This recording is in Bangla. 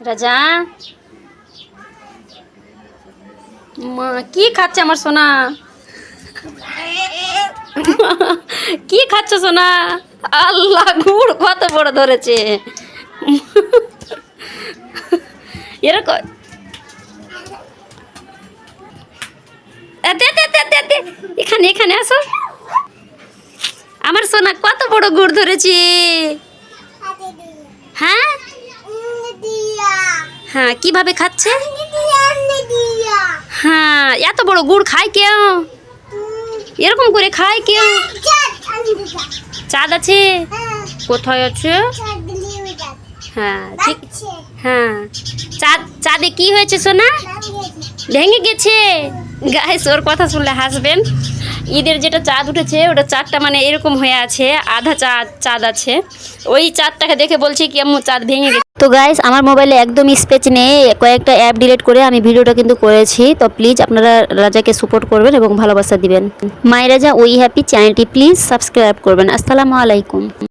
রাজা? মা, কি খাচ্ছে আমার সোনা? কি খাচ্ছ সোনা? আল্লাহ, গুড় কত বড় ধরেছে। এরকম। এখানে এখানে আসো। আমার সোনা কত বড় গুড় ধরেছে হ্যাঁ হ্যাঁ কীভাবে খাচ্ছে? হ্যাঁ এত বড় গুড় খায় কেউ? এরকম করে খায় কেউ? চাঁদ আছে? কোথায় আছে? হ্যাঁ ঠিক হ্যাঁ। চাঁদ চাঁদে কি হয়েছে সোনা? ভেঙে গেছে। গাইস ওর কথা শুনলে হাসবেন ঈদের যেটা চাঁদ উঠেছে, ওটা চাঁদটা মানে এরকম হয়ে আছে, আধা চাঁদ চাঁদ আছে। ওই চাঁদটাকে দেখে বলছে কি, আম্মু, চাঁদ ভেঙে গেছে। তো গাইস আমার মোবাইলে একদম স্পেচ নেই, কয়েকটা অ্যাপ ডিলিট করে আমি ভিডিওটা কিন্তু করেছি। তো প্লিজ আপনারা রাজাকে সাপোর্ট করবেন এবং ভালোবাসা দিবেন। মাই রাজা ওই হ্যাপি চ্যানেলটি প্লিজ সাবস্ক্রাইব করবেন। আসসালামু আলাইকুম।